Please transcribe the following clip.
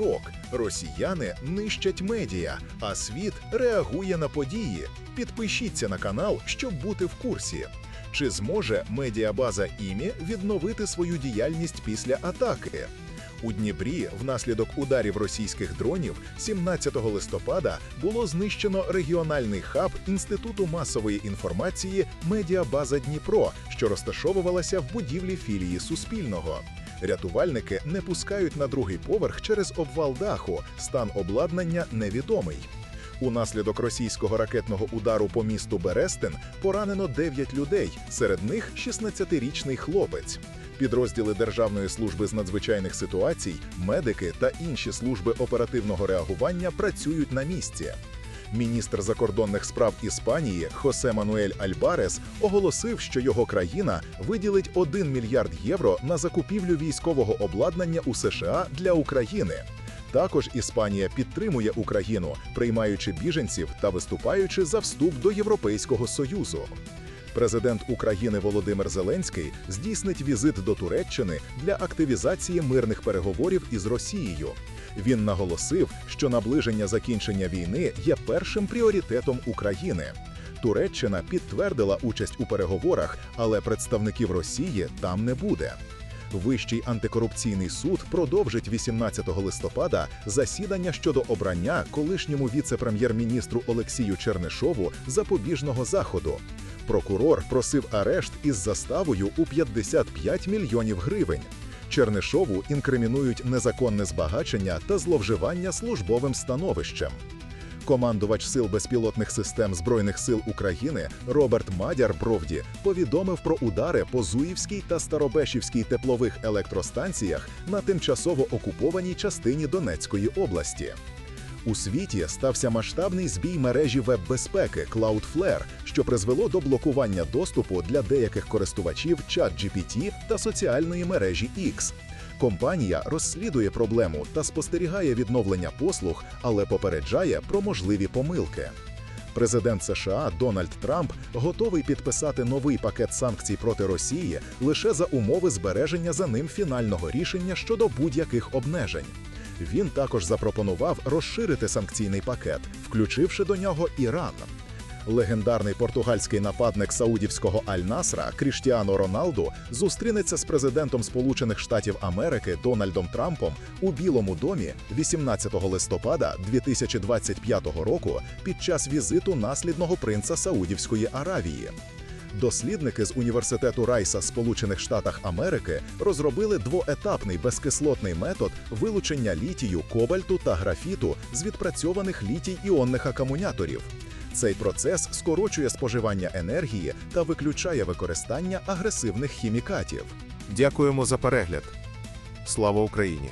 шок. Росіяни нищать медіа, а світ реагує на події. Підпишіться на канал, щоб бути в курсі. Чи зможе медіабаза ІМІ відновити свою діяльність після атаки? У Дніпрі внаслідок ударів російських дронів 17 листопада було знищено регіональний хаб Інституту масової інформації Медіабаза Дніпро, що розташовувалася в будівлі філії Суспільного. Рятувальники не пускають на другий поверх через обвал даху. Стан обладнання невідомий. Унаслідок російського ракетного удару по місту Берестин поранено 9 людей, серед них 16-річний хлопець. Підрозділи Державної служби з надзвичайних ситуацій, медики та інші служби оперативного реагування працюють на місці. Міністр закордонних справ Іспанії Хосе Мануель Альбарес оголосив, що його країна виділить 1 мільярд євро на закупівлю військового обладнання у США для України. Також Іспанія підтримує Україну, приймаючи біженців та виступаючи за вступ до Європейського союзу. Президент України Володимир Зеленський здійснить візит до Туреччини для активізації мирних переговорів із Росією. Він наголосив, що наближення закінчення війни є першим пріоритетом України. Туреччина підтвердила участь у переговорах, але представників Росії там не буде. Вищий антикорупційний суд продовжить 18 листопада засідання щодо обрання колишньому віце-прем'єр-міністру Олексію Чернишову запобіжного заходу. Прокурор просив арешт із заставою у 55 мільйонів гривень. Чернишову інкримінують незаконне збагачення та зловживання службовим становищем. Командувач сил безпілотних систем Збройних сил України Роберт Мадяр Бровді повідомив про удари по Зуївській та Старобешівській теплових електростанціях на тимчасово окупованій частині Донецької області. У світі стався масштабний збій мережі веб-безпеки Cloudflare, що призвело до блокування доступу для деяких користувачів ChatGPT та соціальної мережі X. Компанія розслідує проблему та спостерігає відновлення послуг, але попереджає про можливі помилки. Президент США Дональд Трамп готовий підписати новий пакет санкцій проти Росії лише за умови збереження за ним фінального рішення щодо будь-яких обмежень. Він також запропонував розширити санкційний пакет, включивши до нього Іран. Легендарний португальський нападник саудівського Аль-Насра Кріштіано Роналду зустрінеться з президентом Сполучених Штатів Америки Дональдом Трампом у Білому домі 18 листопада 2025 року під час візиту наслідного принца Саудівської Аравії. Дослідники з університету Райса Сполучених Штатах Америки розробили двоетапний безкислотний метод вилучення літію, кобальту та графіту з відпрацьованих літій іонних акумуляторів. Цей процес скорочує споживання енергії та виключає використання агресивних хімікатів. Дякуємо за перегляд. Слава Україні!